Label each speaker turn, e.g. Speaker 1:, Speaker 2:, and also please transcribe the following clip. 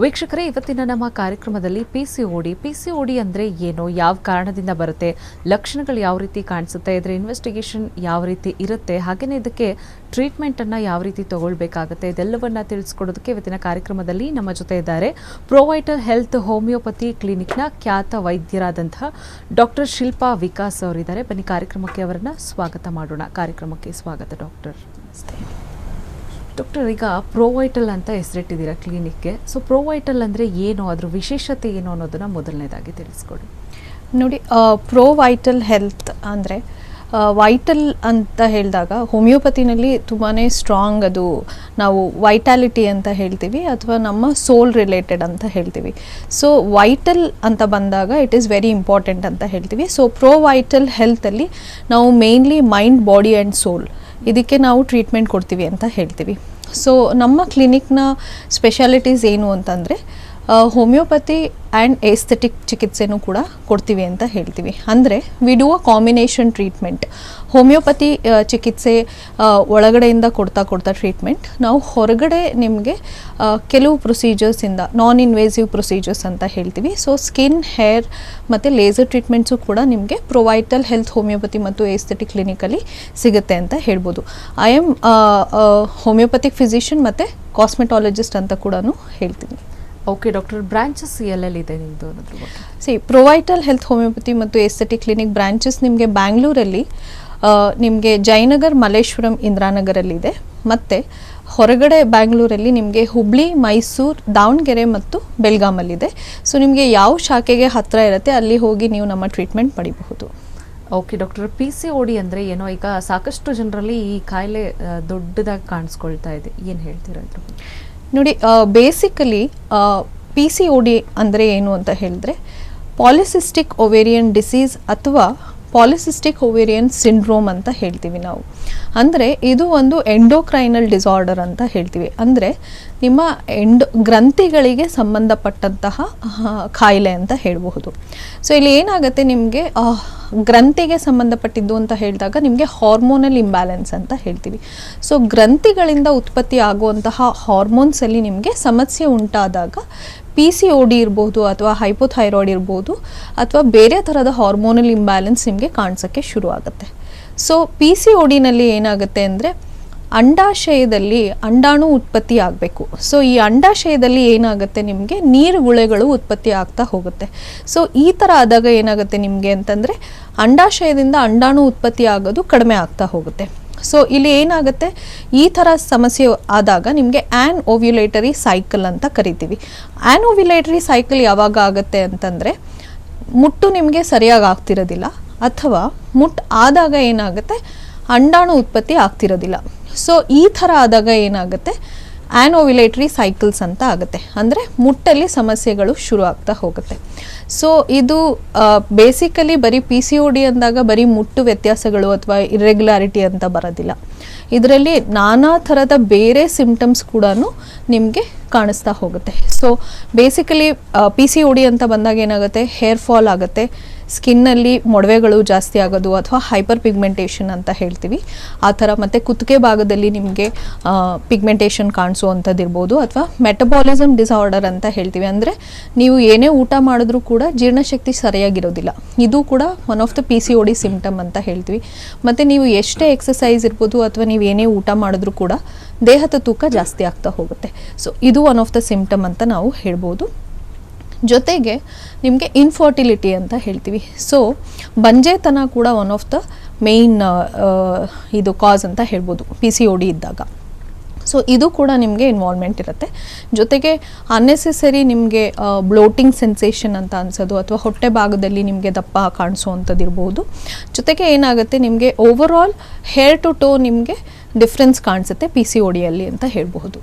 Speaker 1: ವೀಕ್ಷಕರೇ, ಇವತ್ತಿನ ನಮ್ಮ ಕಾರ್ಯಕ್ರಮದಲ್ಲಿ ಪಿ ಸಿ ಅಂದ್ರೆ ಏನು? ಯಾವ ಕಾರಣದಿಂದ ಬರುತ್ತೆ? ಲಕ್ಷಣಗಳು ಯಾವ ರೀತಿ ಕಾಣಿಸುತ್ತೆ? ಇದರ ಇನ್ವೆಸ್ಟಿಗೇಷನ್ ಯಾವ ರೀತಿ ಇರುತ್ತೆ? ಹಾಗೆಯೇ ಇದಕ್ಕೆ ಟ್ರೀಟ್ಮೆಂಟನ್ನು ಯಾವ ರೀತಿ ತಗೊಳ್ಬೇಕಾಗುತ್ತೆ? ಇದೆಲ್ಲವನ್ನ ತಿಳಿಸ್ಕೊಡೋದಕ್ಕೆ ಇವತ್ತಿನ ಕಾರ್ಯಕ್ರಮದಲ್ಲಿ ನಮ್ಮ ಜೊತೆ ಇದ್ದಾರೆ ಪ್ರೊವೈಟರ್ ಹೆಲ್ತ್ ಹೋಮಿಯೋಪತಿ ಕ್ಲಿನಿಕ್ನ ಖ್ಯಾತ ವೈದ್ಯರಾದಂತಹ ಡಾಕ್ಟರ್ ಶಿಲ್ಪಾ ವಿಕಾಸ್ ಅವರಿದ್ದಾರೆ. ಬನ್ನಿ ಕಾರ್ಯಕ್ರಮಕ್ಕೆ ಅವರನ್ನ ಸ್ವಾಗತ ಮಾಡೋಣ. ಕಾರ್ಯಕ್ರಮಕ್ಕೆ ಸ್ವಾಗತ ಡಾಕ್ಟರ್ ಡಾಕ್ಟರ್ ಈಗ ಪ್ರೋವೈಟಲ್ ಅಂತ ಹೆಸರಿಟ್ಟಿದ್ದೀರಾ ಕ್ಲಿನಿಕ್ಗೆ ಸೊ ಪ್ರೋವೈಟಲ್ ಅಂದರೆ ಏನು? ಅದ್ರ ವಿಶೇಷತೆ ಏನು ಅನ್ನೋದನ್ನು ಮೊದಲನೇದಾಗಿ ತಿಳಿಸ್ಕೊಡಿ.
Speaker 2: ನೋಡಿ ಪ್ರೋವೈಟಲ್ ಹೆಲ್ತ್ ಅಂದರೆ ವೈಟಲ್ ಅಂತ ಹೇಳಿದಾಗ ಹೋಮಿಯೋಪತಿನಲ್ಲಿ ತುಂಬಾ ಸ್ಟ್ರಾಂಗ್ ಅದು ನಾವು ವೈಟಾಲಿಟಿ ಅಂತ ಹೇಳ್ತೀವಿ ಅಥವಾ ನಮ್ಮ ಸೋಲ್ ರಿಲೇಟೆಡ್ ಅಂತ ಹೇಳ್ತೀವಿ. ಸೊ ವೈಟಲ್ ಅಂತ ಬಂದಾಗ ಇಟ್ ಈಸ್ ವೆರಿ ಇಂಪಾರ್ಟೆಂಟ್ ಅಂತ ಹೇಳ್ತೀವಿ. ಸೊ ಪ್ರೋ ವೈಟಲ್ ಹೆಲ್ತಲ್ಲಿ ನಾವು mainly mind body and soul ಇದಕ್ಕೆ ನಾವು ಟ್ರೀಟ್ಮೆಂಟ್ ಕೊಡ್ತೀವಿ ಅಂತ ಹೇಳ್ತೀವಿ. ಸೊ ನಮ್ಮ ಕ್ಲಿನಿಕ್ನ ಸ್ಪೆಷಾಲಿಟೀಸ್ ಏನು ಅಂತಂದರೆ ಹೋಮಿಯೋಪತಿ ಆ್ಯಂಡ್ ಏಸ್ಥೆಟಿಕ್ ಚಿಕಿತ್ಸೆನೂ ಕೂಡ ಕೊಡ್ತೀವಿ ಅಂತ ಹೇಳ್ತೀವಿ. ಅಂದರೆ we do a combination treatment homeopathy ಚಿಕಿತ್ಸೆ ಒಳಗಡೆಯಿಂದ ಕೊಡ್ತಾ ಕೊಡ್ತಾ ಟ್ರೀಟ್ಮೆಂಟ್ ನಾವು ಹೊರಗಡೆ ನಿಮಗೆ ಕೆಲವು ಪ್ರೊಸೀಜರ್ಸಿಂದ ನಾನ್ ಇನ್ವೇಸಿವ್ ಪ್ರೊಸೀಜರ್ಸ್ ಅಂತ ಹೇಳ್ತೀವಿ. ಸೊ ಸ್ಕಿನ್ ಹೇರ್ ಮತ್ತು ಲೇಸರ್ ಟ್ರೀಟ್ಮೆಂಟ್ಸು ಕೂಡ ನಿಮಗೆ ಪ್ರೊವೈಟಲ್ ಹೆಲ್ತ್ ಹೋಮಿಯೋಪತಿ ಮತ್ತು ಏಸ್ಥೆಟಿಕ್ ಕ್ಲಿನಿಕಲ್ಲಿ ಸಿಗುತ್ತೆ ಅಂತ ಹೇಳ್ಬೋದು. ಐ ಆಮ್ ಹೋಮಿಯೋಪತಿಕ್ ಫಿಸಿಷಿಯನ್ ಮತ್ತು ಕಾಸ್ಮೆಟಾಲಜಿಸ್ಟ್ ಅಂತ ಕೂಡ ಹೇಳ್ತೀನಿ.
Speaker 1: ಓಕೆ ಡಾಕ್ಟರ್ ಬ್ರಾಂಚಸ್ ಎಲ್ಲೆಲ್ಲಿದೆ ನಿಮ್ಮದು ಅನ್ನೋದ್ರ ಬಗ್ಗೆ.
Speaker 2: ಸಿ ಪ್ರೊವೈಟಲ್ ಹೆಲ್ತ್ ಹೋಮಿಯೋಪತಿ ಮತ್ತು ಎಸ್ಥೆಟಿಕ್ ಕ್ಲಿನಿಕ್ ಬ್ರಾಂಚಸ್ ನಿಮಗೆ ಬ್ಯಾಂಗ್ಳೂರಲ್ಲಿ ನಿಮಗೆ ಜಯನಗರ್ ಮಲ್ಲೇಶ್ವರಂ ಇಂದಿರಾನಗರಲ್ಲಿದೆ ಮತ್ತು ಹೊರಗಡೆ ಬ್ಯಾಂಗ್ಳೂರಲ್ಲಿ ನಿಮಗೆ ಹುಬ್ಳಿ ಮೈಸೂರು ದಾವಣಗೆರೆ ಮತ್ತು ಬೆಳಗಾಮಲ್ಲಿದೆ ಸೊ ನಿಮಗೆ ಯಾವ ಶಾಖೆಗೆ ಹತ್ತಿರ ಇರುತ್ತೆ ಅಲ್ಲಿ ಹೋಗಿ ನೀವು ನಮ್ಮ ಟ್ರೀಟ್ಮೆಂಟ್ ಪಡಿಬಹುದು.
Speaker 1: ಓಕೆ ಡಾಕ್ಟರ್ ಪಿ ಸಿ ಓಡಿ ಅಂದರೆ ಏನೋ ಈಗ ಸಾಕಷ್ಟು ಜನರಲ್ಲಿ ಈ ಕಾಯಿಲೆ ದೊಡ್ಡದಾಗಿ ಕಾಣಿಸ್ಕೊಳ್ತಾ ಇದೆ. ಏನು ಹೇಳ್ತೀರಾ ಇದ್ರ
Speaker 2: ನೋಡಿ basically P C O D ಅಂದರೆ ಏನು ಅಂತ ಹೇಳಿದ್ರೆ ಪಾಲಿಸಿಸ್ಟಿಕ್ ಒವೇರಿಯನ್ ಡಿಸೀಸ್ ಅಥವಾ ಪಾಲಿಸಿಸ್ಟಿಕ್ ಒವೇರಿಯನ್ ಸಿಂಡ್ರೋಮ್ ಅಂತ ಹೇಳ್ತೀವಿ ನಾವು. ಅಂದರೆ ಇದು ಒಂದು ಎಂಡೋಕ್ರೈನಲ್ ಡಿಸಾರ್ಡರ್ ಅಂತ ಹೇಳ್ತೀವಿ. ಅಂದರೆ ನಿಮ್ಮ ಎಂಡೋ ಗ್ರಂಥಿಗಳಿಗೆ ಸಂಬಂಧಪಟ್ಟಂತಹ ಕಾಯಿಲೆ ಅಂತ ಹೇಳಬಹುದು. ಸೊ ಇಲ್ಲಿ ಏನಾಗುತ್ತೆ ನಿಮಗೆ ಗ್ರಂಥಿಗೆ ಸಂಬಂಧಪಟ್ಟಿದ್ದು ಅಂತ ಹೇಳಿದಾಗ ನಿಮಗೆ ಹಾರ್ಮೋನಲ್ ಇಂಬ್ಯಾಲೆನ್ಸ್ ಅಂತ ಹೇಳ್ತೀವಿ. ಸೊ ಗ್ರಂಥಿಗಳಿಂದ ಉತ್ಪತ್ತಿ ಆಗುವಂತಹ ಹಾರ್ಮೋನ್ಸಲ್ಲಿ ನಿಮಗೆ ಸಮಸ್ಯೆ ಉಂಟಾದಾಗ ಪಿ ಸಿ ಒ ಡಿ ಇರ್ಬೋದು ಅಥವಾ ಹೈಪೋಥೈರಾಯ್ಡ್ ಇರ್ಬೋದು ಅಥವಾ ಬೇರೆ ಥರದ ಹಾರ್ಮೋನಲ್ ಇಂಬ್ಯಾಲೆನ್ಸ್ ನಿಮಗೆ ಕಾಣಿಸೋಕ್ಕೆ ಶುರು ಆಗುತ್ತೆ ಸೊ ಪಿ ಸಿ ಒ ಡಿನಲ್ಲಿ ಏನಾಗುತ್ತೆ ಅಂದರೆ ಅಂಡಾಶಯದಲ್ಲಿ ಅಂಡಾಣು ಉತ್ಪತ್ತಿ ಆಗಬೇಕು. ಸೊ ಈ ಅಂಡಾಶಯದಲ್ಲಿ ಏನಾಗುತ್ತೆ ನಿಮಗೆ ನೀರುಗುಳೆಗಳು ಉತ್ಪತ್ತಿ ಆಗ್ತಾ ಹೋಗುತ್ತೆ. ಸೊ ಈ ಥರ ಆದಾಗ ಏನಾಗುತ್ತೆ ನಿಮಗೆ ಅಂತಂದರೆ ಅಂಡಾಶಯದಿಂದ ಅಂಡಾಣು ಉತ್ಪತ್ತಿ ಆಗೋದು ಕಡಿಮೆ ಆಗ್ತಾ ಹೋಗುತ್ತೆ. ಸೊ ಇಲ್ಲಿ ಏನಾಗುತ್ತೆ? ಈ ಥರ ಸಮಸ್ಯೆ ಆದಾಗ ನಿಮಗೆ ಆ್ಯನ್ ಓವ್ಯುಲೇಟರಿ ಸೈಕಲ್ ಅಂತ ಕರಿತೀವಿ. ಆ್ಯನ್ ಓವ್ಯುಲೇಟರಿ ಸೈಕಲ್ ಯಾವಾಗ ಆಗುತ್ತೆ ಅಂತಂದರೆ, ಮುಟ್ಟು ನಿಮಗೆ ಸರಿಯಾಗಿ ಆಗ್ತಿರೋದಿಲ್ಲ, ಅಥವಾ ಮುಟ್ಟು ಆದಾಗ ಏನಾಗುತ್ತೆ? ಅಂಡಾಣು ಉತ್ಪತ್ತಿ ಆಗ್ತಿರೋದಿಲ್ಲ. ಸೊ ಈ ಥರ ಆದಾಗ ಏನಾಗುತ್ತೆ? ಆ್ಯನೋವಿಲೇಟರಿ ಸೈಕಲ್ಸ್ ಅಂತ ಆಗುತ್ತೆ. ಅಂದರೆ ಮುಟ್ಟಲ್ಲಿ ಸಮಸ್ಯೆಗಳು ಶುರು ಆಗ್ತಾ ಹೋಗುತ್ತೆ. ಸೊ ಇದು ಬೇಸಿಕಲಿ ಬರೀ ಪಿ ಸಿ ಒ ಡಿ ಅಂದಾಗ ಬರೀ ಮುಟ್ಟು ವ್ಯತ್ಯಾಸಗಳು ಅಥವಾ ಇರ್ರೆಗ್ಯುಲಾರಿಟಿ ಅಂತ ಬರೋದಿಲ್ಲ. ಇದರಲ್ಲಿ ನಾನಾ ಥರದ ಬೇರೆ ಸಿಮ್ಟಮ್ಸ್ ಕೂಡ ನಿಮಗೆ ಕಾಣಿಸ್ತಾ ಹೋಗುತ್ತೆ. So basically P C O D ಅಂತ ಬಂದಾಗ ಏನಾಗುತ್ತೆ? ಹೇರ್ ಫಾಲ್ ಆಗುತ್ತೆ. ಸ್ಕಿನ್ನಲ್ಲಿ ಮೊಡವೆಗಳು ಜಾಸ್ತಿ ಆಗೋದು ಅಥವಾ ಹೈಪರ್ ಪಿಗ್ಮೆಂಟೇಷನ್ ಅಂತ ಹೇಳ್ತೀವಿ. ಆ ಥರ ಮತ್ತು ಕುತ್ತಿಗೆ ಭಾಗದಲ್ಲಿ ನಿಮಗೆ ಪಿಗ್ಮೆಂಟೇಷನ್ ಕಾಣಿಸುವಂಥದ್ದು ಇರ್ಬೋದು ಅಥವಾ ಮೆಟಬಾಲಿಸಮ್ ಡಿಸಾರ್ಡರ್ ಅಂತ ಹೇಳ್ತೀವಿ. ಅಂದರೆ ನೀವು ಏನೇ ಊಟ ಮಾಡಿದ್ರೂ ಕೂಡ ಜೀರ್ಣಶಕ್ತಿ ಸರಿಯಾಗಿರೋದಿಲ್ಲ. ಇದು ಕೂಡ one of the P C O D symptom ಅಂತ ಹೇಳ್ತೀವಿ. ಮತ್ತು ನೀವು ಎಷ್ಟೇ ಎಕ್ಸಸೈಸ್ ಇರ್ಬೋದು ಅಥವಾ ನೀವು ಏನೇ ಊಟ ಮಾಡಿದ್ರೂ ಕೂಡ ದೇಹದ ತೂಕ ಜಾಸ್ತಿ ಆಗ್ತಾ ಹೋಗುತ್ತೆ. ಸೊ ಇದು ಒನ್ ಆಫ್ ದ ಸಿಮ್ಟಮ್ ಅಂತ ನಾವು ಹೇಳ್ಬೋದು. ಜೊತೆಗೆ ನಿಮಗೆ ಇನ್ಫರ್ಟಿಲಿಟಿ ಅಂತ ಹೇಳ್ತೀವಿ. ಸೊ ಬಂಜೆತನ ಕೂಡ ಒನ್ ಆಫ್ ದ ಮೇಯ್ನ್ ಇದು ಕಾಸ್ ಅಂತ ಹೇಳ್ಬೋದು ಪಿ ಸಿ ಒ ಡಿ ಇದ್ದಾಗ. ಸೊ ಇದು ಕೂಡ ನಿಮಗೆ ಇನ್ವಾಲ್ವ್ಮೆಂಟ್ ಇರುತ್ತೆ. ಜೊತೆಗೆ ಅನ್ನೆಸೆಸರಿ ನಿಮಗೆ ಬ್ಲೋಟಿಂಗ್ ಸೆನ್ಸೇಷನ್ ಅಂತ ಅನ್ಸೋದು ಅಥವಾ ಹೊಟ್ಟೆ ಭಾಗದಲ್ಲಿ ನಿಮಗೆ ದಪ್ಪ ಕಾಣಿಸೋವಂಥದ್ದು ಇರ್ಬೋದು ಜೊತೆಗೆ ಏನಾಗುತ್ತೆ, ನಿಮಗೆ over all hair to toe ನಿಮಗೆ ಡಿಫ್ರೆನ್ಸ್ ಕಾಣಿಸುತ್ತೆ ಪಿ ಸಿ ಒ ಡಿಯಲ್ಲಿ ಅಂತ ಹೇಳ್ಬಹುದು.